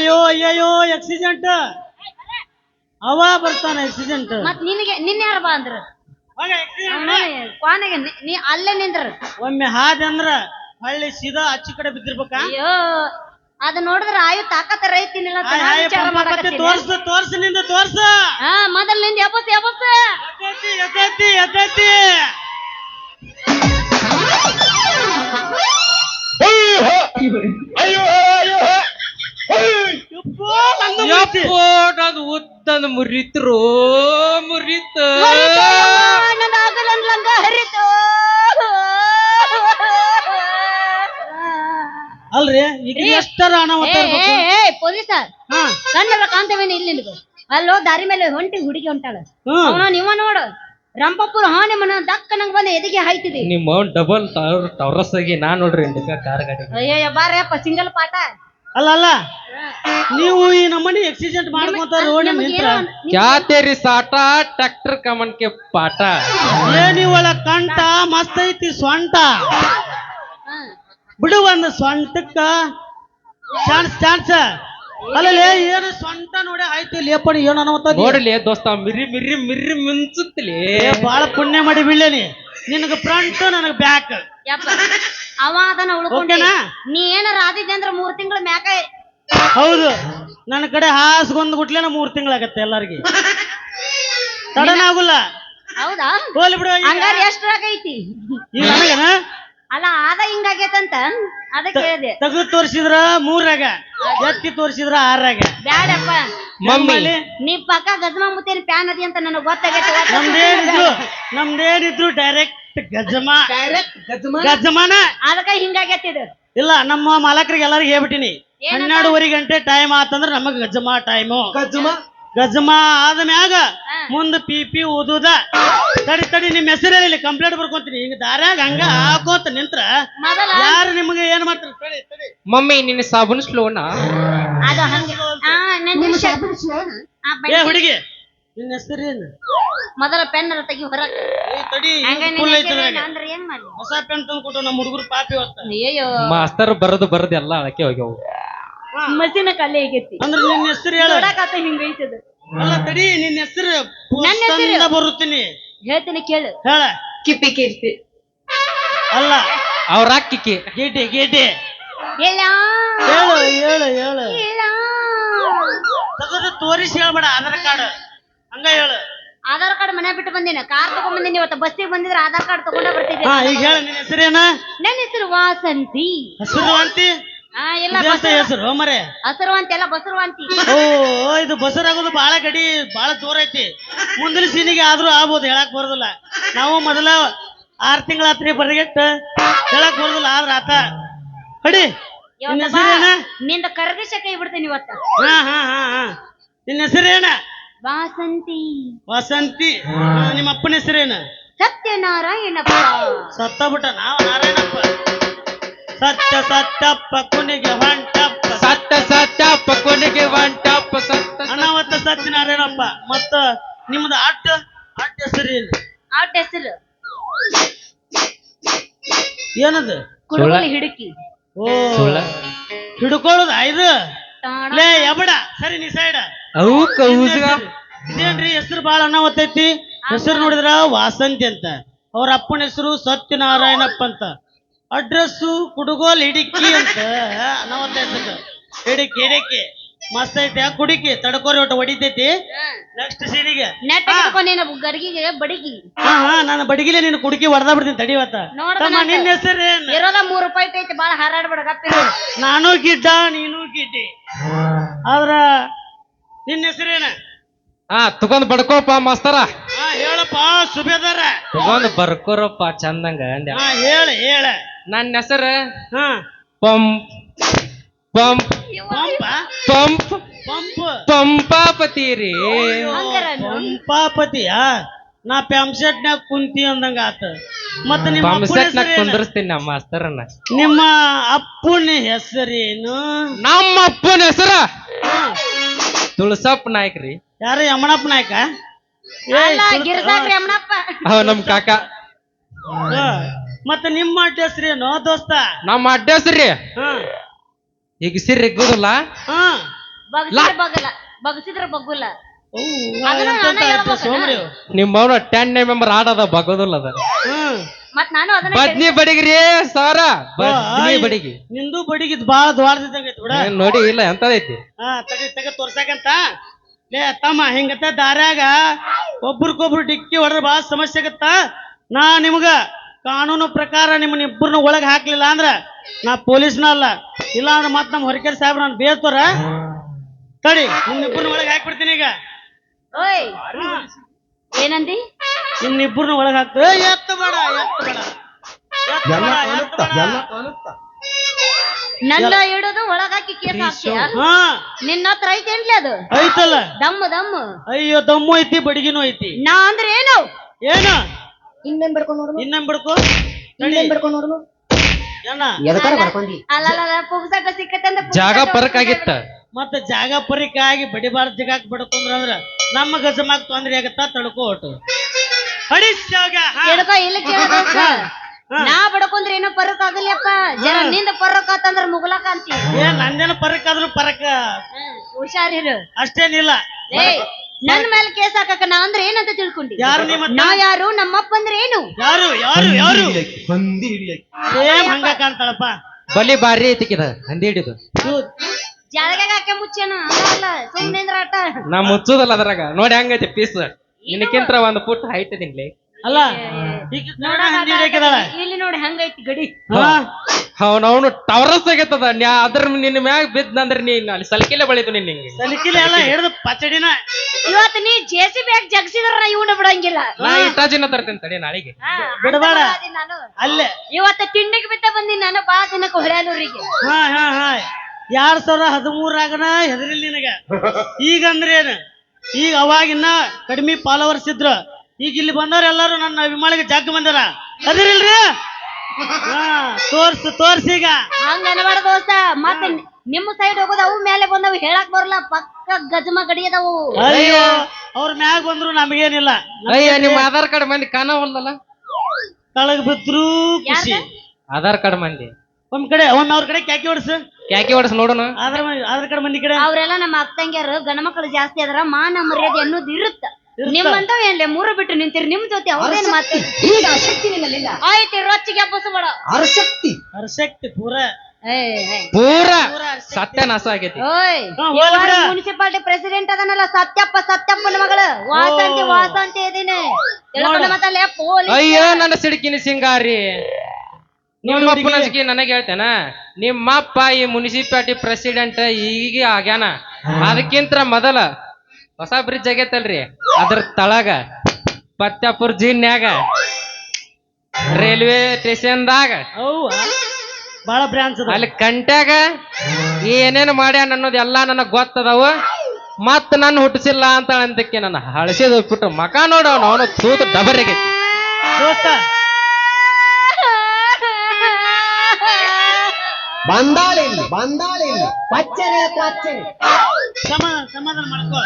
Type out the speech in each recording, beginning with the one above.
ಅಯ್ಯಯ್ಯೋ ಆಕ್ಸಿಡೆಂಟ್ ಅವ ಬರ್ತಾನೆ ಆಕ್ಸಿಡೆಂಟ್ ಮತ್ ನಿನಗೆ ನಿನ್ನೆ ಯಾರು ಬಾ ಅಂದ್ರ? ಕ್ವಾನೆಗೆ ನಿ- ನೀ ಅಲ್ಲೇ ನಿಂದ್ರ. ಒಮ್ಮೆ ಹಾದೆ ಅಂದ್ರ ಹಳ್ಳಿ ಸೀದಾ ಅಚ್ಚ ಕಡೆ ಬಿದ್ದಿರ್ಬೇಕಾ? ಅಯ್ಯೋ ಅದ ನೋಡಿದ್ರ ಆಯು ತಾಕತ್ತ ರೈತಿನಿಲ್ಲ ಅಂತ ಹಾಯ್ ನಾನ್ ಹಾಯ್ ವಿಚಾರ ಪಂಪ ಮಾಡಕತ್ತೀನಿ. ತೋರ್ಸ ತೋರ್ಸ ನಿಂದ ತೋರ್ಸ. ಹಾ ಮೊದಲ ನಿಂದ ಎಬ್ಬಸ್ ಎಬ್ಬಸ್ ಎತ್ತೈತಿ ಎತ್ತೈತಿ ಎತ್ತೈತಿ ಅಯ್ಯೋ ಅಯ್ಯೋ ಯಪ್ಪೋ, ನಂದು ಕೋಟದ ಉದ್ದನ ಮುರಿತ್ರು ಮುರಿತ. ನನ್ನ ಲಂಗ ಹರಿತು ಅಲ್ರಿ? ಈಗ ಎಷ್ಟರ ಹಣ ಏ, ಪೊಲೀಸ ಹಾ. ಕಣ್ಣರ ಕಾಂತವೇನು ಇಲ್ಲಿ ನಿನಗೆ ಅಲ್ಲೋ ದಾರಿ ಮೇಲೆ ಹೊಂಟಿ ಹುಡುಗಿ ಹೊಂಟಾಳ. ಹ್ಮ್. ಅವನ ನೀವ ನೋಡು. ರಂಪಪುರ ಹಾನೆ ಮನ ದಕ್ಕ ನಂಗೆ ಬಂದ ಎದಿಗೆ ಹಾಯ್ತಿದಿ? ನಿಮ್ಮ ಡಬಲ್ ಟವರಸ್ ಆಗಿ ನಾ ನೋಡ್ರಿ ಇಂಡಿಕ ಕಾರ್ ಗಾಡಿ ಅಯ್ಯಯ್ಯ ಬಾರಪ್ಪ ಸಿಂಗಲ್ ಪಾಠ. ಅಲ್ಲ ಅಲ್ಲ. ನೀವು ಈ ನಮ್ಮನೆ ಎಕ್ಸಿಡೆಂಟ್ ಮಾಡ್ಕೊಂತ ರೋಡ್ ನಿಂತ್ರ. ಏನೋ ಒಂದ್- ನಿಮ್- ಕ್ಯಾ ತೇರಿ ಸಾಟ ಟ್ರ್ಯಾಕ್ಟರ್ ಕಮನ್ ಕೆ ಪಾಠ ಏನಿವಳ ಕಂಠ ಮಸ್ತ್ ಐತಿ ಸ್ವಂಟ ಹಾ. ಬಿಡು ಒಂದು ಸ್ವಂಟಕ್ಕ ಚಾನ್ಸ್ ಚಾನ್ಸ್. ಅಲ್ಲಲೇ ಏನು ಸೊಂಟ ನೋಡಿ ಆಯ್ತು ಲೇಪಡಿ ಏನು ಅನಾಹುತ ನೋಡ್ಲಿ ದೋಸ್ತ ಮಿರಿ ಮಿರಿ ಮಿರಿ ಮಿಂಚುತ್ತಲಿ ಏ ಬಾಳ ಪುಣ್ಯ ಮಾಡಿ ಬೀಳೇನಿ ನಿನಗ ಫ್ರಂಟ್ ನನಗ ಬ್ಯಾಕ್ ಯಪ್ಪ. ಅವ ಅದನ್ನ ಉಳ್ಕೊಂಡೆ. ಓಕೆನಾ? ನೀ ಏನಾರ ಆದಿದ್ದೆ ಅಂದ್ರ ಮೂರ್ ತಿಂಗಳ ಮ್ಯಾಕ ಹೌದು. ನನ್ನ ಕಡೆ ಹಾಸ್ಗೊಂದ್ ಗುಟ್ಲೇನ ಮೂರ್ ತಿಂಗಳಾಗತ್ತೆ ಎಲ್ಲಾರ್ಗಿ. ತಡನ ಆಗುಲ್ಲ. ಹೌದಾ? ಹೋಲಿ ಬಿಡು ಈಗ. ಹಂಗಾರ ಈಗ ನನಗನ? ಅಲ್ಲ ಆದ ಹಿಂಗಾಗೈತಂತ ಅದಕ್ಕೆ ಹೇಳಿದೆ. ತೆಗೆದು ತೋರಿಸಿದ್ರ ಮೂರಾಗ ಎತ್ತಿ ತೋರಿಸಿದ್ರ ಆರಾಗ ಬ್ಯಾಡಪ್ಪ. ಮಮ್ಮಿ. ನೀ ಪಕ್ಕ ಗಜಮ ಮುತ್ತೇನ್ ಪ್ಯಾನ್ ಅದಿ ಅಂತ ನನಗ್ ಗೊತ್ತಾಗೈತೆ ನಮ್ದೇನಿದ್ರು ನಮ್ದೇನಿದ್ರು ಡೈರೆಕ್ಟ್ ಗಜಮ ಗಜಮಾನ. ಅದಕ್ಕ ಹಿಂಗಾಗೈತಿ ಇದು. ಇಲ್ಲ ನಮ್ಮ ಮಾಲಕರಿಗೆ ಎಲ್ಲರಿಗೂ ಹೇಳ್ಬಿಟ್ಟಿನಿ. ಏನಂತ? ಹನ್ನೆರಡುವರೆ ಗಂಟೆ ಟೈಮ್ ಆತಂದ್ರ ನಮಗ್ ಗಜಮ ಟೈಮು ಗಜಮ? ಗಜಮ ಆದ ಮ್ಯಾಗ ಮುಂದ ಪಿ ಪಿ ತಡಿ ತಡಿ ನಿಮ್ಮ ಹೆಸರು ಇಲ್ಲಿ ಕಂಪ್ಲೇಂಟ್ ಬರ್ಕೊಂತೀನಿ. ಹಿಂಗ ದಾರ್ಯಾಗ ಹಂಗ ಹಾಕೋತ ನಿಂತ್ರ ಮೊದಲ ಯಾರು ನಿಮ್ಗೆ ಏನ್ ಮಾಡ್ತಾರೆ? ತಡಿ ತಡಿ. ಮಮ್ಮಿ ನಿನ್ನ ಸಾಬೂನ್ ಸ್ಲೋನಾ ಅದು ಹಂಗ. ಆ, ನನ್ ನಿಮಿಷ. ಆ, ಬನ್ನಿ. ಏ ಹುಡುಗಿ. ನಿನ್ನ ಹೆಸರು ಏನು ಮೊದಲ ಪೆನ್ ತೆಗಿ ಹೊರಗ. ಏ, ತಡಿ ಹಂಗ ಫುಲ್ ನಿನ್ ಐತದ್ರಾಗ ಅಂದ್ರ ಏನ್ ಮಾಡ್ಲಿ? ಹೊಸ ಪೆನ್ ತಂದು ಕೊಟ್ಟು ನಮ್ಮ ಹುಡುಗರು ಪಾಪಿ ಹೊತ್ತ ಅಯ್ಯೋ ಮಾಸ್ತರ್ ಬರದು ಬರದು ಎಲ್ಲ ಅಳಕೆ ಹೋಗ್ಯಾವ. ಮಸಿನ ಕಲೆ ಆಗೈತಿ ಅಂದ್ರೆ ನಿನ್ನ ಹೆಸರು ಹೇಳ. ನೋಡಕಾತ ಹಿಂಗೈತದ ಅಲ್ಲ ತಡಿ ನಿನ್ನ ಹೆಸರು ನನ್ನ ಹೆಸರು? ಬರುತ್ತೀನಿ. ಹೇಳ್ತೀನಿ ಕೇಳು. ಹೇಳ. ಕಿಪ್ಪಿ ಕೀರ್ತಿ. ಅಲ್ಲ. ಅವ್ರ ಅಕ್ಕಿಕ್ಕಿ ಗೇಟಿ ಗೇಟಿ. ಹೇಳ. ಹೇಳು ಹೇಳು ಹೇಳು. ಹೇಳ. ತಗದು ತೋರಿಸಿ ಹೇಳ್ಬೇಡ ಆಧಾರ್ ಕಾರ್ಡ್. ಹಂಗ ಹೇಳು. ಆಧಾರ್ ಕಾರ್ಡ್ ಮನೆ ಬಿಟ್ಟು ಬಂದಿನ ಕಾರ್ ತಗೊಂಡ್ ಬಂದಿನಿ ಇವತ್ತು ಬಸ್ಸಿಗೆ ಬಂದಿದ್ರೆ ಆಧಾರ್ ಕಾರ್ಡ್ ತಗೊಂಡ ಬರ್ತಿದ್ದೆ. ಹಾ ಈಗ ಹೇಳ ನಿನ್ನ ಹೆಸರೇನ? ನನ್ನ ಹೆಸರು ವಾಸಂತಿ. ಹಸಿರು ಅಂತಿ ಹಾ ಎಲ್ಲ ಹೆಸರು ಮರೆ. ಹಸರುವಂತಿ ಎಲ್ಲ ಬಸರುವಂತಿ. ಓ ಇದು ಬಸರಾಗೋದು ಬಾಳ ಗಡಿ ಬಾಳ ಜೋರ ಐತಿ. ಮುಂದಿನ ಸೀನಿಗೆ ಆದ್ರೂ ಆಗ್ಬೋದು ಹೇಳಕ್ ಬರೋದಿಲ್ಲ. ನಾವು ಮೊದಲ ಆರ್ ತಿಂಗಳ ಹತ್ರ ಬರಗೆಟ್ಟ ಹೇಳಕ್ ಬರೋದಿಲ್ಲ ಆದ್ರ ಆತ. ಹಡಿ ನಿನ್ನ ಇವತ್ತು ಬಾ, ಹೆಸರೇನ? ನಿಂದ ಕರ್ದಿಶ ಕೈ ಬಿಡ್ತೀನಿ ಇವತ್ತ. ಹಾ ಹಾ ಹಾ ಹಾ. ನಿನ್ನ ಹೆಸರೇನ? ವಾಸಂತಿ. ವಸಂತಿ. ಹಾ, ನಿಮ್ಮ ಅಪ್ಪನ ಹೆಸರೇನ? ಸತ್ಯನಾರಾಯಣಪ್ಪ. ಸತ್ತ ಬಿಟ್ಟ ನಾವು ನಾರಾಯಣಪ್ಪ. ಸತ್ಯ ಸತ್ತಪ್ಪ ಕುಣಿಗೆ ಹೊಂಟಪ್ಪ. ಸತ್ತ ಸತ್ತ ಕುನಿಗೆ ಹೊಂಟಪ್ಪ ಟಾಪ್ ಸತ್ತ ಅನಾವತ್ತ ಸತ್ಯನಾರಾಯಣಪ್ಪ ಮತ್ತ ನಿಮ್ದು ಅಡ್ಡ ಅಡ್ಡ ಏನು? ಆಟ ಹೆಸರು? ಏನದು? ಕುಡುಗಲಿ ಹಿಡುಕಿ. ಓ. ಸುಳ್ಳ. ಹಿಡ್ಕೊಳ್ಳೋದ ಇದು ಲೇ ಎಬಡ ಸರಿ ನೀ ಸೈಡ್ ಅವು ಕೌಸ್ಗ ಇದೇನ್ರಿ ಹೆಸರು ಬಾಳ ಅನಾವತ್ತೈತಿ. ಹೆಸರು ನೋಡಿದ್ರ ವಾಸಂತಿ ಅಂತ. ಅವ್ರ ಅಪ್ಪನ ಹೆಸರು ಸತ್ಯನಾರಾಯಣಪ್ಪ ಅಂತ. ಅಡ್ರೆಸ್ಸು ಕುಡುಗೋಲ್ ಹಿಡಿಕಿ ಅಂತ. ಅನಾವತ್ತ ಹೆಸರು. ಹಿಡಿಕಿ ಹಿಡಿಕಿ. ಮಸ್ತ್ ಐತಿ ಕುಡಿಕಿ. ತಡಕೋರಿ ಒಟ್ಟು ಹೊಡಿತೈತಿ. ನೆಕ್ಸ್ಟ್ ಸೀನಿಗೆ ನೆಟ್ ಹಿಡ್ಕೊ ನೀನು ಗರ್ಗಿಗೆ ಬಡಿಗಿ. ಹಾ ಹಾ ನಾನು ಬಡಗಿಲೆ ನೀನು ಕುಡುಕಿ ಹೊಡೆದ ಬಿಡ್ತೀನಿ ತಡಿವತ್ತ ತಮ್ಮ. ನಿನ್ನ ಹೆಸರು ಇರೋದ ಮೂರ್ ರೂಪಾಯಿ ಐತಿ ಬಾಳ ಹಾರಾಡ್ಬೇಡ ಗಪ್ಪಿ ನಾನು ಗಿಡ್ಡ ನೀನು ಗಿಡ್ಡಿ. ಆದ್ರ ನಿನ್ನ ಹೆಸರೇನ? ಹಾ ತಗೊಂಡ್ ಬಡ್ಕೋಪ ಮಾಸ್ತರ. ಹಾ ಹೇಳಪ್ಪ ಸುಬೇದಾರ ತಗೊಂಡ್ ಬರ್ಕೋರಪ್ಪ ಚಂದಂಗ ಹಾ ಹೇಳ ಹೇಳ. ನನ್ನ ಹೆಸರು ಹಾ. ಪಂಪ್ ಪಂಪ್ ಪಂಪ? ಪಂಪ್ ಪಂಪ್. ಪಂಪಾಪತಿ ರೀ ಪಂಪಾಪತಿಯ? ನಾ ಪ್ಯಾಂಸೆಟ್ನ್ಯಾಗ ಕುಂತಿ ಅಂದಂಗ ಆತ. ಮತ್ತ ನಿಮ್ಮ ಅಪ್ಪನ ಪಂಪ್ಸೆಟ್ ನಾಗ ಹೆಸರೇನು? ಕುಂದರ್ಸ್ತೀನಿ ನಮ್ಮ ಮಾಸ್ತರನ್ನ. ನಿಮ್ಮ ಅಪ್ಪನ ಹೆಸರೇನು? ನಮ್ಮ ಅಪ್ಪನ ಹೆಸರ? ಹಾ. ತುಳಸಪ್ಪ ನಾಯ್ಕ ರೀ. ಯಾರು ಯಮಣಪ್ಪ ನಾಯ್ಕ? ಅವ ನಮ್ ಕಾಕ. ಮತ್ತೆ ಮತ್ತ ನಿಮ್ಮ ರೀ ನೋ ದೋಸ್ತ? ನಮ್ಮ ಅಡ್ಡಸ್ ರೀ. ಹಾ. ಈಗ ಸಿರಿ ಇಗ್ಗುದಿಲ್ಲ ಹಾ. ಬಗ್ಸಿದ್ರೆ ಬಗ್ಗಲ್ಲ ಅದನ್ನ ನಾನೇ ಹೇಳ್ಬೇಕನ? ನಿಮ್ಮ ಅವನ ಟೆನ್ ಮೆಂಬರ್ ಆಡದ ಬಗೋದಿಲ್ಲ ಅದ. ಮತ್ ನಾನು ಅದನ್ನ ಬದ್ನಿ ಬಡಿಗ್ರಿ ಸಾರ. ಬದ್ನಿ ಬಡಿಗಿ. ನಿಂದು ಬಡಿಗಿದ್ ಬಾಳ ದ್ವಾರದಿದ್ದಂಗೈತಿ ಬಿಡ. ಏನ್ ನೋಡಿ ಇಲ್ಲ ಎಂತದೈತಿ ಹಾ ತಡಿ ತೆಗ ತೋರ್ಸಾಕಂತ. ಲೇ ತಮ್ಮ ಹಿಂಗತ್ತ ದಾರ್ಯಾಗ ಒಬ್ರಿಗೊಬ್ರು ಡಿಕ್ಕಿ ಹೊಡೆದ್ರೆ ಬಾಳ ಸಮಸ್ಯೆ ಆಗತ್ತ. ನಾ ನಿಮ್ಗ ಕಾನೂನು ಪ್ರಕಾರ ನಿಮ್ಮನ್ನ ಇಬ್ಬರನ್ನ ಒಳಗೆ ಹಾಕ್ಲಿಲ್ಲ ಅಂದ್ರ ನಾ ಪೊಲೀಸ್ನ ಅಲ್ಲ. ಇಲ್ಲ ಅಂದ್ರೆ ಮತ್ತೆ ನಮ್ಮ ಹೊರಕೇರಿ ಸಾಹೇಬ್ರ ನಾನು ಬೇರ್ತೋರ ತಡಿ ನಿಮ್ಮಿಬ್ಬರನ್ನ ಒಳಗೆ ಹಾಕ್ಬಿಡ್ತೀನಿ ಈಗ. ಓಯ್ ಏನಂದಿ? ನಿನ್ನಿಬ್ರು ಒಳಗ ಹಾಕ್ತ ಎತ್ತ ಬೇಡ ಎತ್ತ ಬೇಡ. ಎಲ್ಲ ಬೇಡ. ನನ್ನ ಇಡೋದು ಒಳಗಾಕಿ ಕೇಸ್ ಹಾಕ್ತೀಯ? ಹಾ. ನಿನ್ನ ಹತ್ರ ಐತೇನ್ಲಿ ಅದು? ಐತಲ್ಲ. ದಮ್ಮ ದಮ್ಮ. ಅಯ್ಯೋ ದಮ್ಮು ಐತಿ ಬಡಿಗಿನೂ ಐತಿ. ನಾ ಅಂದ್ರೆ ಏನು? ಏನು? ಇನ್ನೇನ್ ಬಿಡ್ಕೊಂಡು ನೋಡು ಇನ್ನೊಮ್ಮೆ ಬಿಡ್ಕೋ ನೋಡು ಏನ? ಎದಕಾರ ಬರ್ಕೊಂಡಿ? ಸಿಕ್ಕತ್ತೆ ಜಾಗ ಪರಕ್ ಆಗಿತ್ತ? ಮತ್ತ ಜಾಗ ಪರಿಕ ಆಗಿ ಬಡಿಬಾರ್ದ ಜಗಾಕ್ ಬಡ್ಕೊಂಡ್ರ ಅಂದ್ರ ನಮ್ಮ ಗಜಮಾಗ್ ತೊಂದ್ರೆ ಆಗತ್ತ? ತಡ್ಕೋ. ಕೇಳ್ಕೊ. ನಾ ಬಡ್ಕೊಂಡ್ರೆ ಏನೋ ಪರಕ್ ಆಗಲಿಯಪ್ಪ ಜರ ನಿಂದ ಪರಕ್ ಆತಂದ್ರ ಮುಗ್ಲಕ ಅಂತಿ. ಏ ನಂದೇನ ಪರಕ್ ಆದ್ರೂ ಪರಕ. ಹುಷಾರಿರು ಅಷ್ಟೇನಿಲ್ಲ. ಏ ನನ್ ಮೇಲೆ ಕೇಸ್ ಹಾಕಕ ನಾ ಅಂದ್ರೆ ಏನಂತ ತಿಳ್ಕೊಂಡಿ? ಯಾರು ನಿಮ್ಮ ನಾ ಯಾರು? ನಮ್ಮಪ್ಪ ಅಂದ್ರೆ ಏನು? ಯಾರು ಯಾರು ಯಾರು? ಹಂದಿ ಹಿಡಿಯಕ್ಕೆ. ಸೇಮ್ ಹಂಗ ಕಾಣ್ತಾಳಪ್ಪ. ಬಲಿ ಬಾರಿ ಐತಿಕಿದ ಹಂದಿ ಹಿಡಿದು. ಇವ್ ಜಾಲಗಾಗ ಹಾಕೆ ಮುಚ್ಚೇನ? ಅಲ್ಲ ಸುಮ್ಮನೆ ಆಟ. ನಾ ಮುಚ್ಚುದಲ್ಲ ಅದ್ರಾಗ. ನೋಡಿ ಹಂಗೈತೆ ಪೀಸ್ ನಿನಕ್ಕಿಂತ ಒಂದು ಫುಟ್ ಹೈಟ್ ಇದೀನಿ ಅಲ್ಲ ಕನ್ನಡ ಹಿಂದಿ ಇಲ್ಲಿ ನೋಡಿ ಹಂಗೈತಿ ಗಡಿ. ಅವನವನು ಟವರಸ್ ಆಗೈತದ ನ್ಯಾ ಅದ್ರ ನಿನ್ನ ಮ್ಯಾಗ ಬಿದ್ದಂದ್ರ ನೀನ್ ಅಲ್ಲಿ ಸಲ್ಕಿಲೆ ಬಳಿತು ನಿನ್ ಹಿಂಗೆ ಸಲಿಕಿಲಿ ಎಲ್ಲ ಹಿಡಿದು ಪಚಡಿನ ಇವತ್ತು ನೀ ಜೆ ಸಿ ಬಿ ಇವನು ಜಗ್ಸಿದ್ರ ಇವನ ಬಿಡಂಗಿಲ್ಲ. ನಾ ಇಟ್ಟಾಜಿನ ತರ್ತೇನೆ ತಡಿ ನಾಳೆಗೆ. ಬಿಡಬೇಡ. ಅಲ್ಲೇ. ಇವತ್ತು ತಿಂಡಿಗೆ ಬಿದ್ದ ಬಂದಿನಿ ನಾನು ಬಾ ದಿನಕ್ಕೆ ಹೊಳ್ಯಾನೂರಿಗೆ ಹಾ ಹಾ ಹಾ ಎರಡ್ ಸಾವಿರ ಹದಿಮೂರಾಗನ ಹೆದರಿಲ್ಲ ನಿನಗ. ಈಗ ಅಂದ್ರೆ ಏನು? ಈಗ ಅವಾಗಿನ್ನ ಕಡಿಮೆ ಫಾಲೋವರ್ಸ್ ಇದ್ರು. ಈಗ ಇಲ್ಲಿ ಬಂದವ್ರ ಎಲ್ಲಾರು ನನ್ನ ವಿಮಾನಿಗೆ ಜಗ್ ಬಂದಾರ ಹೆದರಿಲ್ರಿ? ಹಾ ತೋರ್ಸ್ ತೋರ್ಸ್ ಈಗ. ಹಂಗ ಅನ್ಬೇಡ ದೋಸ್ತ ಮತ್ತ ನಿಮ್ಮ ಸೈಡ್ ಹೋಗೋದು ಅವು ಮೇಲೆ ಬಂದವು ಹೇಳಕ್ ಬರಲ್ಲ ಪಕ್ಕ ಗಜಮ ಗಡಿ ಅದಾವು. ಅಯ್ಯೋ ಅವ್ರ ಮ್ಯಾಗ ಬಂದ್ರು ನಮಗೇನಿಲ್ಲ. ಅಯ್ಯ ನಿಮ್ಮ ಆಧಾರ್ ಕಾರ್ಡ್ ಮಂದಿ ಕಾಣವಲ್ಲಲ್ಲ ತಳಗ್ ಬಿದ್ರು ಖುಷಿ. ಆಧಾರ್ ಕಾರ್ಡ್ ಮಂದಿ. ಒಂದ್ ಕಡೆ ಒಂದ್ ಅವ್ರ ಕಡೆ ಕ್ಯಾಕಿ ಹೊಡ್ಸು. ಕ್ಯಾಕಿ ಹೊಡ್ಸ್ ನೋಡೋಣ. ಆದ್ರ ಆದ್ರ ಕಡೆ ಮಂದಿ ಕಡೆ. ಅವ್ರೆಲ್ಲ ನಮ್ಮ ಅಕ್ಕಂಗ್ಯಾರು ಗಂಡ ಮಕ್ಕಳು ಜಾಸ್ತಿ ಆದ್ರ ಮಾನ ಮರ್ಯಾದೆ ಅನ್ನೋದು ಇರುತ್ತ. ನಿಮ್ಮಂತವ್ ಏನ್ಲೆ ಮೂರು ಬಿಟ್ಟು ನಿಂತಿರಿ ನಿಮ್ ಜೊತೆ ಅವ್ರೇನ್ ಮಾತು ಈಗ ಶಕ್ತಿ ನಿನ್ನಲ್ಲಿಲ್ಲ ಆಯ್ತು ರೊಚ್ಚಿಗೆ ಹಬ್ಬಸಬೇಡ ಅರಶಕ್ತಿ. ಹರ್ಷಕ್ತಿ ಪೂರ. ಸತ್ಯನಾಶ ಆಗೈತಿ. ಮುನ್ಸಿಪಾಲಿಟಿ ಪ್ರೆಸಿಡೆಂಟ್ ಅದನ್ನಲ್ಲ ಸತ್ಯಪ್ಪ ಸತ್ಯಪ್ಪನ ಮಗಳು. ವಾಸಂತಿ ವಾಸಂತಿ ಇದೀನಿ. ಅಯ್ಯೋ ನನ್ನ ಸಿಡ್ಕಿನ ಸಿಂಗಾರಿ. ನಿಮ್ಮ ಅಪ್ಪನ ನನಗೆ ಹೇಳ್ತೇನ ನಿಮ್ಮಪ್ಪ ಈ ಮುನ್ಸಿಪಾಲಿಟಿ ಪ್ರೆಸಿಡೆಂಟ್ ಈಗ ಆಗ್ಯಾನ. ಅದಕ್ಕಿಂತ ಮೊದಲ ಹೊಸ ಬ್ರಿಡ್ಜ್ ಆಗೈತಲ್ರಿ ಅದ್ರ ತಳಗ ಪತ್ಯಾಪುರ್ ಜಿನ್ಯಾಗ ರೈಲ್ವೆ ಸ್ಟೇಷನ್ದಾಗ ಬಹಳ ಬ್ರಾಂಚ್ ಅಲ್ಲಿ ಕಂಟ್ಯಾಗ ಏನೇನು ಮಾಡ್ಯಾನ ಅನ್ನೋದು ಎಲ್ಲಾ ನನಗ್ ಗೊತ್ತದವ. ಮತ್ ನಾನು ಹುಟ್ಟಿಸಿಲ್ಲ ಅಂತ ಅಂದಕ್ಕೆ ನನ್ನ ಹಳಸಿದ ಹೋಗ್ಬಿಟ್ಟು ಮಕ ನೋಡೋನು ಅವನು ತೂತು ಡಬರಿಗೈತಿ. ದೋಸ್ತ ಬಂದಾಳೆ ಇಲ್ಲಿ ಬಂದಾಳೆ ಇಲ್ಲಿ ಪಚ್ಚನೆ ಪಚ್ಚನೆ. ಸಮ ಸಮಾಧಾನ ಮಾಡ್ಕೋ.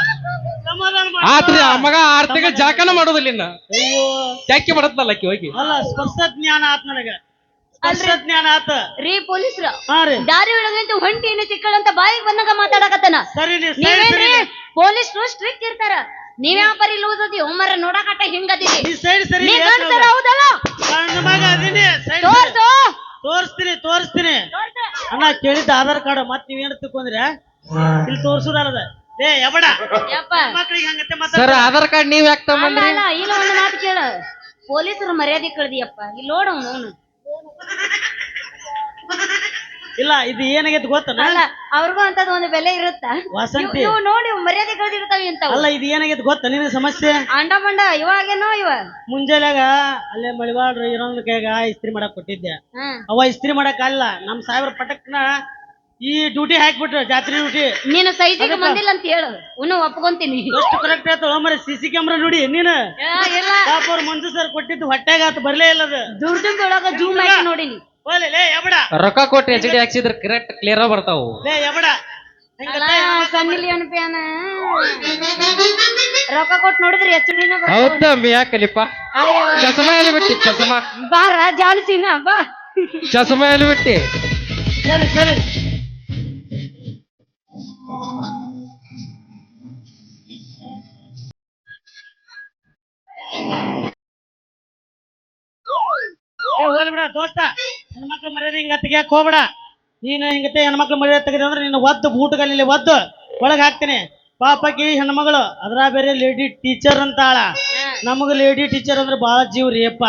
ಸಮಾಧಾನ ಆತ್ರಿ ಆ ಮಗ ಆರ್ ತಿಂಗಳ ಜಾಕನ ಮಾಡೋದಿಲ್ಲ ಇನ್ನ ಅಯ್ಯೋ. ಟ್ಯಾಕಿ ಮಾಡತ್ತಲ್ಲ ಅಕ್ಕಿ ಹೋಗಿ. ಅಲ್ಲ ಸ್ಪರ್ಶ ಜ್ಞಾನ ಆತ್ ನನಗ. ಸ್ಪರ್ಶ ಜ್ಞಾನ ಆತ. ರೀ ಪೊಲೀಸ್ರ. ಹಾ ರೀ. ದಾರಿ ಒಳಗಂತೂ ಹೊಂಟಿ ಏನು ಸಿಕ್ಕಳಂತ ಬಾಯಿಗೆ ಬಂದಾಗ ಮಾತಾಡಕತ್ತನ. ಸರಿ ನೀ ಸರಿ ಸರಿ ನೀವೇನ್ರಿ ಪೊಲೀಸ್ರು ಸ್ಟ್ರಿಕ್ಟ್ ಇರ್ತಾರ. ನೀವ್ಯಾವ ಪರಿ ಲೂಸದಿ ಒಮ್ಮರ ನೋಡಕಟ್ಟ ಹಿಂಗದಿರಿ. ನೀ ಸೈಡ್ ಸರಿ ನೀ ಗಂಡ್ಸರ? ಹೌದಲ್ಲ? ಸಣ್ಣ ಮಗ ಅದೀನಿ. ಸೈಡ್ ತೋರ್ಸು. ತೋರಿಸ್ತೀನಿ ತೋರಿಸ್ತೀನಿ. ತೋರ್ಸು. ಅಣ್ಣ ಕೇಳಿದ್ದ ಆಧಾರ್ ಕಾರ್ಡ್ ಮತ್ ನೀವೇನ್ ತಿಳ್ಕೊಂಡ್ರೆ? ಇಲ್ಲಿ ತೋರ್ಸುದಲ್ಲದ ಏ ಎಬಡ ಯಪ್ಪ. ಹಂಗತ್ತೆ ಸರ್ ಆಧಾರ್ ಕಾರ್ಡ್ ನೀವ್ ಯಾಕೆ ಅಲ್ಲ ತಗೊಂಬಂದ್ರಿ ಅಲ್ಲ ಇಲ್ಲ ಒಂದು ಮಾತು ಕೇಳ. ಪೊಲೀಸರು ಮರ್ಯಾದೆ ಕಳ್ದಿಯಪ್ಪ. ಇಲ್ಲಿ ನೋಡು ಅವನು. ಇಲ್ಲ ಇದು ಏನಾಗೈತೆ ಗೊತ್ತನ? ಅಲ್ಲ ಅವ್ರಿಗೂ ಅಂತದ್ ಒಂದು ಬೆಲೆ ಇರುತ್ತ? ವಸಂತಿ. ಇವ್ ನೋಡಿ ಮರ್ಯಾದೆ ಕಳೆದಿರ್ತಾವೆ ಅಂತ ಅಲ್ಲ ಇದು ಏನಾಗೈತೆ ಗೊತ್ತ ನಿನ್ನ ಸಮಸ್ಯೆ? ಅಂಡ ಬಂಡ ಇವಾಗೇನೋ ಇವ. ಮುಂಜಾನೆಗ ಅಲ್ಲೇ ಮಳಿವಾಡ್ರು ಇರೋನ್ ಕೈಗ ಇಸ್ತ್ರಿ ಮಾಡಕ್ ಕೊಟ್ಟಿದ್ದೆ. ಅವ್ವ ಅವ ಇಸ್ತ್ರಿ ಮಾಡಕ್ ಅಲ್ಲ ನಮ್ ಸಾಹೇಬ್ರ ಪಟಕ್ನ ಈ ಡ್ಯೂಟಿ ಹಾಕ್ಬಿಟ್ರು ಜಾತ್ರೆ ಡ್ಯೂಟಿ ನೀನು ಸೈಜಿಗೆ ಬಂದಿಲ್ಲ ಅಂತ ಹೇಳು. ಇನ್ನು ಒಪ್ಕೊಂತೀನಿ. ಎಷ್ಟು ಕರೆಕ್ಟ್ ಆಯ್ತು ಮರ ಸಿ ಸಿ ಕ್ಯಾಮ್ರಾ ನೋಡಿ ನೀನು. ಇಲ್ಲ. ಪಾಪ ಅವ್ರ ಮಂಜು ಸರ್ ಕೊಟ್ಟಿದ್ದು ಹೊಟ್ಟೆಗಾತು ಬರ್ಲೇ ಇಲ್ಲ ಅದು. ದುರ್ದುಂಬಿ ಒಳಗ ಜೂಮ್ ಹಾಕಿ ನೋಡಿನಿ. ಓಲೆ ಲೇ ಎಬಡ ರೊಕ್ಕ ಕೊಟ್ಟು ಎಚ್ ಡಿ ಹಾಕ್ಸಿದ್ರ ಕರೆಕ್ಟ್ ಕ್ಲಿಯರ್ ಆಗಿ ಬರ್ತಾವು ಲೇ ಎಬಡ ರೊಕ್ಕ ಕೊಟ್ಟು ನೋಡಿದ್ರಿ ಎಚ್ ಡಿ ಹೌದಾ ಮಿ ಯಾಕಲಿಪ್ಪ ಚಸ್ಮಾ ಎಲ್ಲಿ ಬಿಟ್ಟಿ ಚಸ್ಮಾ ಬಾರ ಜಾಲಿಸಿನ ಬಾ ಚಸ್ಮಾ ಎಲ್ಲಿ ಬಿಟ್ಟಿ ಸರಿ ಸರಿ ಹೋಗ್ಲಿ ಬಿಡ ದೋಸ್ತ ಹೆಣ್ಮಕ್ಳು ಮರ್ಯಾದೆ ಹಿಂಗ ತೆಗಿಯಕ್ ಹೋಗ್ಬೇಡ. ನೀನು ಹಿಂಗತೆ ಹೆಣ್ಮಕ್ಳು ಮರ್ಯಾದೆ ತೆಗೆದ ಅಂದ್ರೆ ನಿನ್ನ ಒದ್ದು ಬೂಟುಗಳಲ್ಲಿ ಒದ್ದು ಒಳಗ್ ಹಾಕ್ತೀನಿ. ಪಾಪಕಿ ಹೆಣ್ಮಗಳು ಅದ್ರ ಬೇರೆ ಲೇಡಿ ಟೀಚರ್ ಅಂತ ಆಳ. ನಮಗ ಲೇಡಿ ಟೀಚರ್ ಅಂದ್ರೆ ಬಾಳ ಜೀವ ರೀಪ್ಪ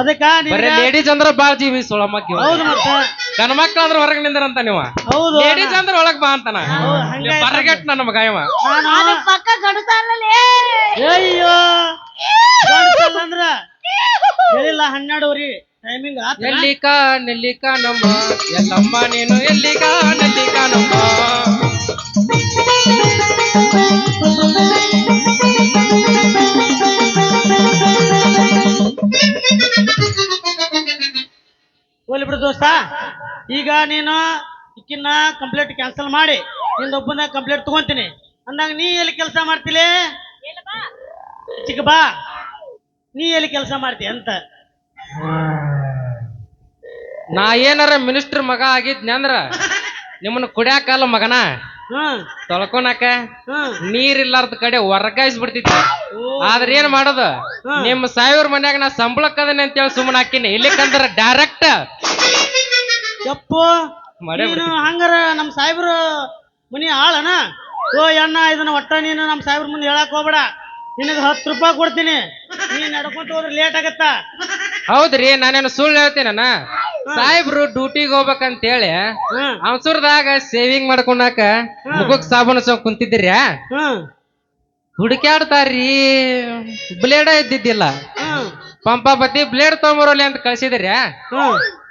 ಅದಕ್ಕ ಬರೀ ಲೇಡೀಸ್ ಅಂದ್ರ ಬಾಳ ಜೀವಿ ಸುಳಮಕ್ಕಿ ಹೌದು ಮತ್ತ. ಗಣ ಮಕ್ಳು ಅಂದ್ರ ಹೊರಗ್ ನಿಂದ್ರಂತ ನೀವ. ಹೌದು. ಲೇಡೀಸ್ ಅಂದ್ರ ಒಳಗ್ ಬಾ ಅಂತಾನ ಹೌದು, ಹಂಗೆ ಬರಗೆಟ್ ನನ್ನ ಮಗ ಇವ. ನಾನು ಪಕ್ಕ ಗಡುಸ ಅಲ್ಲಲೇ ಅಯ್ಯೋ. ಗಂಡ್ಸಲ್ಲ ಅಂದ್ರ ಹೇಳಿಲ್ಲ ಹನ್ನೆರಡುವರಿ. ಟೈಮಿಂಗ್ ಆತ ಎಲ್ಲಿಕ ನೆಲ್ಲಿಕ ನಮ್ಮ. ಎಲ್ಲಮ್ಮ ನೀನು ಎಲ್ಲಿಕ ನೆಲ್ಲಿಕ ನಮ್ಮ. ಹೋಗ್ಲಿ ಬಿಡು ದೋಸ್ತ. ಈಗ ನೀನು ಚಿಕ್ಕಿನ ಕಂಪ್ಲೇಂಟ್ ಕ್ಯಾನ್ಸಲ್ ಮಾಡಿ ನಿಂದೊಬ್ಬನ ಕಂಪ್ಲೇಂಟ್ ತಗೊಂತೀನಿ. ಅಂದಾಗ ನೀ ಎಲ್ಲಿ ಕೆಲಸ ಮಾಡ್ತಿಲೆ? ಚಿಕ್ಕ ಬಾ. ನೀ ಎಲ್ಲಿ ಕೆಲಸ ಮಾಡ್ತಿ ಅಂತ. ನಾ ಏನಾರ ಮಿನಿಸ್ಟರ್ ಮಗ ಆಗಿದ್ನಿ ಅಂದ್ರ ನಿಮ್ಮನ್ನ ಕುಡ್ಯಾಕಲ್ಲ ಮಗನ? ತೊಳ್ಕೊನಕ? ಹ್ಮ್. ನೀರ್ ಇಲ್ಲಾರ್ದ ಕಡೆ ವರ್ಗಾಯಿಸ್ ಬಿಡ್ತಿದ್ದೆ. ಆದ್ರೆ ಏನ್ ಮಾಡೋದು? ನಿಮ್ಮ ನಿಮ್ ಸಾವಿರ ಮನ್ಯಾಗ ನಾ ಅಂತ ಹೇಳಿ ಸುಮ್ಮನೆ ಹಾಕಿನಿ. ಇಲ್ಲಿಕಂದ್ರ ಡೈರೆಕ್ಟ್ ಯಪ್ಪೋ ನೀನು ಹಂಗಾರ ನಮ್ ಸಾಹೇಬ್ರ ಮನಿ ಆಳನ? ಓ ಅಣ್ಣ ಇದನ್ನ ಒಟ್ಟ ನೀನು ನಮ್ ಸಾಹೇಬ್ರ ಮುಂದೆ ಹೇಳಕ್ ಹೋಗ್ಬೇಡ. ನಿನಗೆ ಹತ್ತು ರೂಪಾಯಿ ಕೊಡ್ತೀನಿ. ನೀನ್ ನಡ್ಕೊಂತ ಹೋದ್ರೆ ಲೇಟ್ ಆಗತ್ತ? ಹೌದ್ರಿ ನಾನೇನು ಸುಳ್ಳು ಹೇಳ್ತೀನ ಸಾಹೇಬ್ರು ಡ್ಯೂಟಿಗೆ ಹೋಗ್ಬೇಕಂತ ಹೇಳಿ ಅವಸರದಾಗ ಸೇವಿಂಗ್ ಮಾಡ್ಕೊಂಡಾಕ ಮುಖಕ್ ಸಾಬೂನು ಹಚ್ಚ ಕುಂತಿದ್ದೀರಿ ಹುಡುಕ್ಯಾಡ್ತಾರ್ರಿ ಬ್ಲೇಡ ಇದ್ದಿದ್ದಿಲ್ಲ. ಪಂಪಾಪತಿ ಬ್ಲೇಡ್ ತೊಗೊಂಬರೋಲಿ ಅಂತ ಕಳ್ಸಿದ್ರಿ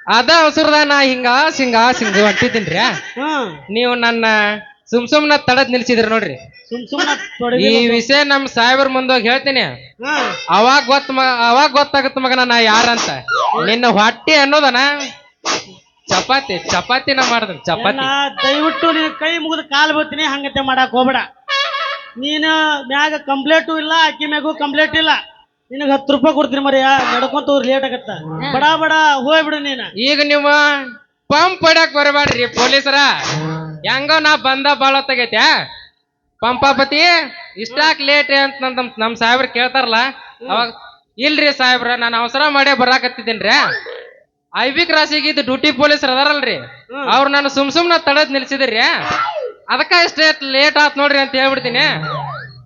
ಅದ ಅವಸರದಾಗ ನಾ ಹಿಂಗ ಸಿಂಗ ಸಿಂಗ ರೀ ನೀವು ನನ್ನ ಸುಮ್ ಸುಮ್ನ ತಡದ್ ನಿಲ್ಸಿದ್ರಿ ನೋಡ್ರಿ. ಸುಮ್ ಸುಮ್ನ ಈ ವಿಷಯ ನಮ್ ಸಾಹೇಬ್ರ ಮುಂದೋಗಿ ಹೇಳ್ತೀನಿ. ಅವಾಗ ಗೊತ್ತ ಅವಾಗ ಗೊತ್ತಾಗತ್ತ ಮಗನ ನಾ ಯಾರಂತ. ನಿನ್ನ ಹೊಟ್ಟಿ ಅನ್ನೋದನ? ಚಪಾತಿ ಚಪಾತಿನ ಮಾಡ್ದ ಚಪಾತಿ. ನಾ ದಯವಿಟ್ಟು ನಿನ್ ಕೈ ಮುಗಿದು ಕಾಲು ಬರ್ತೀನಿ ಹಂಗತೆ ಮಾಡಕ್ ಹೋಗ್ಬೇಡ. ನೀನು ಮ್ಯಾಗ ಕಂಪ್ಲೇಂಟು ಇಲ್ಲ ಅಕ್ಕಿ ಮ್ಯಾಗೂ ಕಂಪ್ಲೇಂಟ್ ಇಲ್ಲ. ನಿನಗೆ ಹತ್ತು ರೂಪಾಯಿ ಕೊಡ್ತೀನಿ ಮರಿಯ ನಡ್ಕೊಂತ ಲೇಟ್ ಆಗತ್ತ. ಬಡ ಬಡ ಹೋಗ್ಬಿಡು ನೀನ. ಈಗ ನೀವು ಪಂಪ್ ಹೊಡ್ಯಾಕ್ ಬರಬೇಡ್ರಿ ಪೊಲೀಸರ. ಹೆಂಗೋ ನಾ ಬಂದ ಬಾಳ ತೆಗೈತ್ಯಾ ಪಂಪಾಪತಿ ಇಷ್ಟಾಕ್ ಲೇಟ್ ಅಂತ ನಮ್ ನಮ್ ಸಾಹೇಬ್ರ ಕೇಳ್ತಾರಲ್ಲ ಅವಾಗ ಇಲ್ರಿ ಸಾಹೇಬ್ರ ನಾನು ಅವಸರ ಮಾಡೇ ಬರಾಕತ್ತಿದ್ದೇನ್ರಿ ಐ ಬಿ ಕ್ರಾಸಿಗೆ ಇದು ಡ್ಯೂಟಿ ಪೊಲೀಸ್ ಅದಾರಲ್ರಿ ಅವ್ರು ನಾನು ಸುಮ್ ಸುಮ್ನ ತಡದ್ ನಿಲ್ಸಿದ್ರಿ ಅದಕ್ಕ ಇಷ್ಟೇ ಲೇಟ್ ಆತ್ ನೋಡ್ರಿ ಅಂತ ಹೇಳ್ಬಿಡ್ತೀನಿ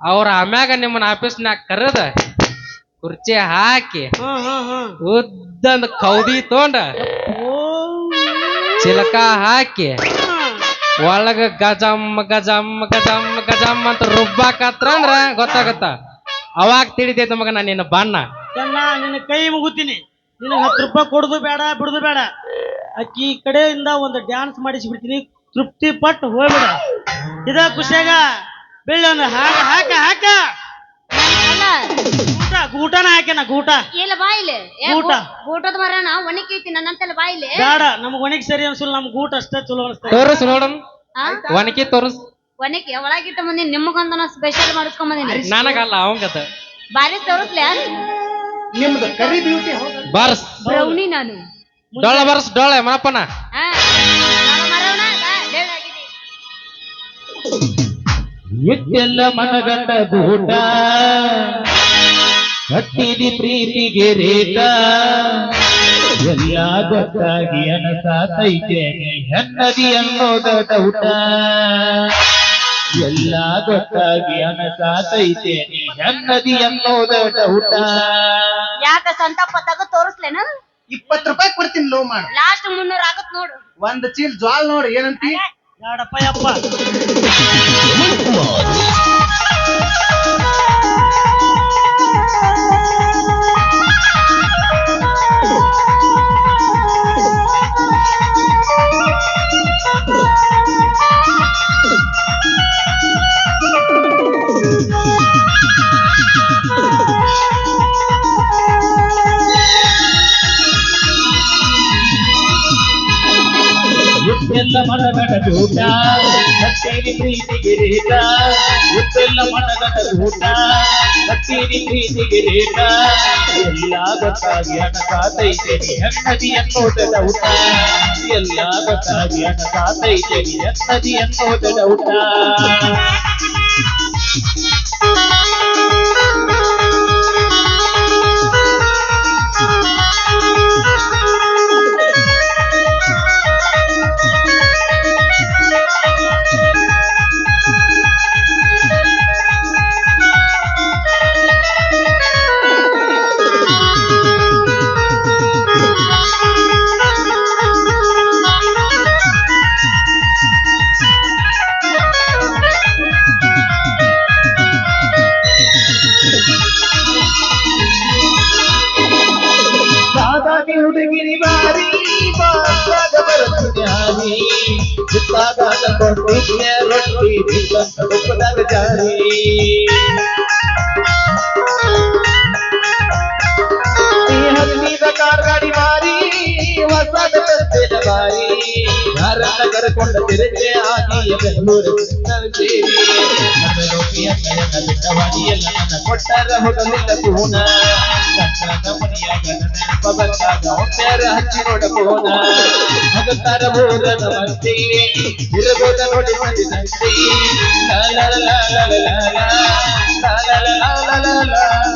ಅವ್ರ ಆಮ್ಯಾಗ ನಿಮ್ಮನ್ನ ಆಫೀಸ್ನಾಗ ಕರೆದ ಕುರ್ಚಿ ಹಾಕಿ ಉದ್ದಂದ ಕೌದಿ ತೊಂಡ ಓ. ಚಿಲಕ ಹಾಕಿ. ಒಳಗ ಗಜಮ್ ಗಜಮ್ ಗಜಮ್ ಗಜಮ್ ಅಂತ ರುಬ್ಬಾಕತ್ರ ಅಂದ್ರ ಗೊತ್ತಾಗತ್ತ? ಅವಾಗ ತಿಳಿದೈತ ಮಗ ನಾನು ನಿನ್ನ ಬಣ್ಣ. ನಿನ್ನ ಕೈ ಮುಗುತೀನಿ. ನಿನ್ನ ಹತ್ತು ರೂಪಾಯಿ ಕೊಡುದು ಬೇಡ, ಬಿಡುದು ಬೇಡ. ಅಕ್ಕಿ ಈ ಕಡೆಯಿಂದ ಒಂದು ಡ್ಯಾನ್ಸ್ ಮಾಡಿಸ್ಬಿಡ್ತೀನಿ. ತೃಪ್ತಿ ಪಟ್ಟು ಹೋಗ್ಬಿಡ. ಇದ ಖುಷಿಯಾಗ ಬೆಳ್ಳೊಂದು ಹಾಕ ಹಾಕ ಹಾಕ. ಗೂಟ ಗೂಟನ ಹಾಕ್ಯಾನ ಗೂಟ ಇಲ್ಲ ಬಾ ಇಲ್ಲಿ. ಊಟ. ಊಟದ ಮರಣ ಐತಿ ನನ್ನಂತಲ್ಲ ಬಾ ಇಲ್ಲಿ. ಬೇಡ ನಮ್ಗ್ ಒಣಗಿ ಸರಿ ಅನ್ಸಲ್ಲ ನಮ್ ಗೂಟ ಅಷ್ಟೇ ಚಲೋ ಅನಿಸ್ತದೆ. ತೋರಿಸ್ ನೋಡಮ್ ಆ? ಒಣಕಿ ತೋರಿಸ್. ಒಣಕಿ ಒಳಗಿಟ್ಟ ಬಂದಿನಿ ನಿಮಗಂತ ನಾ ಸ್ಪೆಷಲ್ ಮಾಡಿಸ್ಕೊಂಡ್ ಬಂದಿನಿ. ನನಗಲ್ಲ ಅವಂಗದ ಬಾರಿ ತೋರಿಸ್ಲೆ? ನಿಮ್ದು ಕರಿ ಬ್ಯೂಟಿ ಬರ್ಸ್. ಬ್ರೌನಿ ನಾನು. ಡೊಳ್ಳ ಬರ್ಸ್ ಡೊಳ್ಳೆ ಮನಪ್ಪನ. ಆ, ನಾನು ಬಾ. ಇಟ್ಟೆಲ್ಲ ಮನಗಂಡ ಗೂಟ ಕಟ್ಟಿದಿ ಪ್ರೀತಿಗೆ ರೇಟ ಎಲ್ಲ ಗೊತ್ತಾಗಿ ಅನಸಾತೈತೆ ಹೆನ್ನದಿ ಅನ್ನೋದ ಡೌಟ ಎಲ್ಲ ಗೊತ್ತಾಗಿ ಅನಸಾತೈತೆ ಹೆನ್ನದಿ ಅನ್ನೋದ ಡೌಟ ಯಾಕ ಸಂತಪ್ಪ ತಗ ತೋರಿಸ್ಲೇನ? ಇಪ್ಪತ್ತು ರೂಪಾಯಿ ಕೊಡ್ತೀನಿ ಲೋ ಮಾಡು. ಲಾಸ್ಟ್ ಮುನ್ನೂರ ಆಗತ್ ನೋಡು. ಒಂದ್ ಚೀಲ್ ಜ್ವಾಲ್ ನೋಡು ಏನಂತಿ? ಯಪ್ಪ. ಗೂಟ ಹತ್ತಿದಿ ಪ್ರೀತಿಗೆ ರೇಟ ಎಲ್ಲ ಗೊತ್ತಾಗಿ ಅನಸಾತೈತೆ ನೀ ಹೆನ್ನದಿ ಅನ್ನೋದ ಡೌಟ ಎಲ್ಲ ಗೊತ್ತಾಗಿ ಅನ್ನೋದ ಡೌಟ ಧಾರಾನಗರ ಕೊಂಡ ತಿರುಚೆ ಆಗಿಯ ಬೆಂಗಳೂರು ಬಿಟ್ಟವರಿಯಲ್ಲ ನನ್ನ ಕೊಟ್ಟರ ಹೊಗಳಿದ್ದ ಪೂನ ಹಚ್ಚಿ ನೋಡ ಪೂನ ಹಗತಾರ ಮೂರ ನಮಸ್ತೆ ಇರಬೋದ ನೋಡಿ ಮಂದಿ ನಂತೆ ಲಾಲ ಲಾಲ ಲಾಲ ಲಾಲ ಲಾಲ ಲಾಲ ಲಾಲ